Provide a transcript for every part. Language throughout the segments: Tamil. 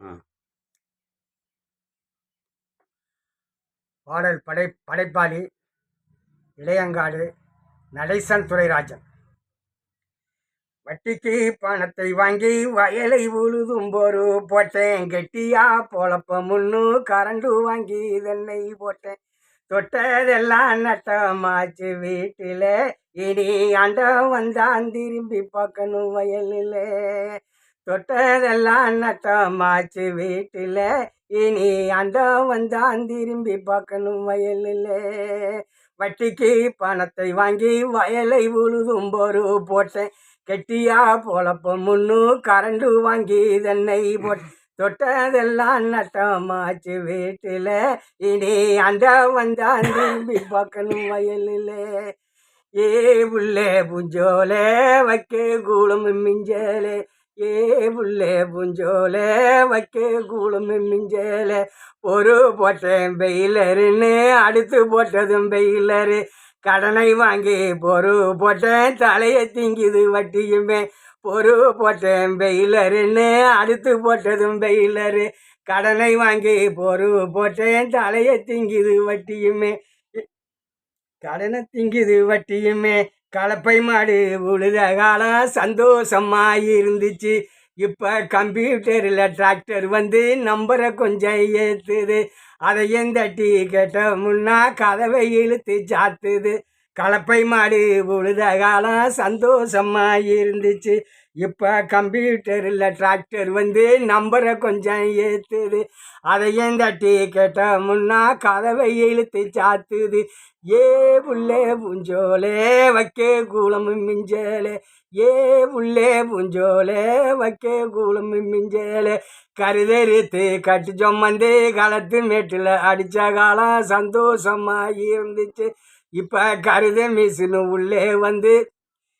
ஆ. பாடல் படை படைப்பாளி இளையங்காடு நடேசன் துரைராஜன். வட்டிக்கு பணத்தை வாங்கி வயலை உழுதும் போரு போட்டேன். கெட்டியா பொழப்ப முன்னு கரண்டு வாங்கி இதென்னை போட்டேன். தொட்டதெல்லாம் நட்டமாச்சு வீட்டில். இனி அண்டம் வந்தான் திரும்பி பார்க்கணும் வயலில். தொட்டதெல்லாம் நட்டமாச்சு வீட்டில். இனி அந்த வந்தான் திரும்பி பார்க்கணும் வயலில். வட்டிக்கு பணத்தை வாங்கி வயலை உழுதும் போரு போட்டேன் கெட்டியா பொழப்ப முன்னு கரண்டு வாங்கி இதென்னை போட்டேன் தொட்டதெல்லாம் நட்டமாச்சு வீட்டில். இனி அந்த வந்தான் திரும்பி பார்க்கணும் வயலில். ஏ உள்ளே புஞ்சோலே வைக்க கூலம் மிஞ்சலே. ஏ புள்ளே புஞ்சோல வைக்க கூலம் மிஞ்சேல. ஒரு போட்டேன் பெயிலருன்னு அடுத்து போட்டதும் பெயிலரு கடனை வாங்கி பொறு போட்டேன் தலையை திங்கிது வட்டியுமே. பொறு போட்டேன் பெயிலருன்னு அடுத்து போட்டதும் பெயிலரு கடனை வாங்கி பொறு போட்டேன் தலையை திங்கிது வட்டியுமே. கடனை திங்கிது வட்டியுமே. கலப்பை மாடு உழுத காலம் சந்தோஷமாக இருந்துச்சு இப்போ கம்ப்யூட்டரில் டிராக்டர் வந்து நம்பரை கொஞ்சம் ஏற்றுது அதையும் தட்டி கேட்ட முன்னா கதவை இழுத்து சாத்துது. கலப்பை மாடு உழுத காலம் சந்தோஷமாக இருந்துச்சு இப்போ கம்ப்யூட்டரில் டிராக்டர் வந்து நம்பரை கொஞ்சம் ஏற்றுது அதையும் தட்டி கேட்ட முன்னா கதவை இழுத்து சாத்துது. ஏ புள்ளே புஞ்சோலே வைக்கே கூலமும் மிஞ்சலே. ஏ புள்ளே புஞ்சோலே வைக்கே கூலம் மிஞ்சலே. கருதெரித்து கட்டு சொம்மந்து களத்து மேட்டில் அடித்த காலம் சந்தோஷமாக இருந்துச்சு இப்போ கருத மிஷினு உள்ளே வந்து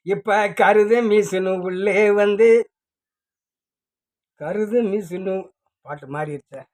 இப்போ கருத மிஷினு உள்ளே வந்து கருது மீசுனு பாட்டு மாறிடுச்சேன்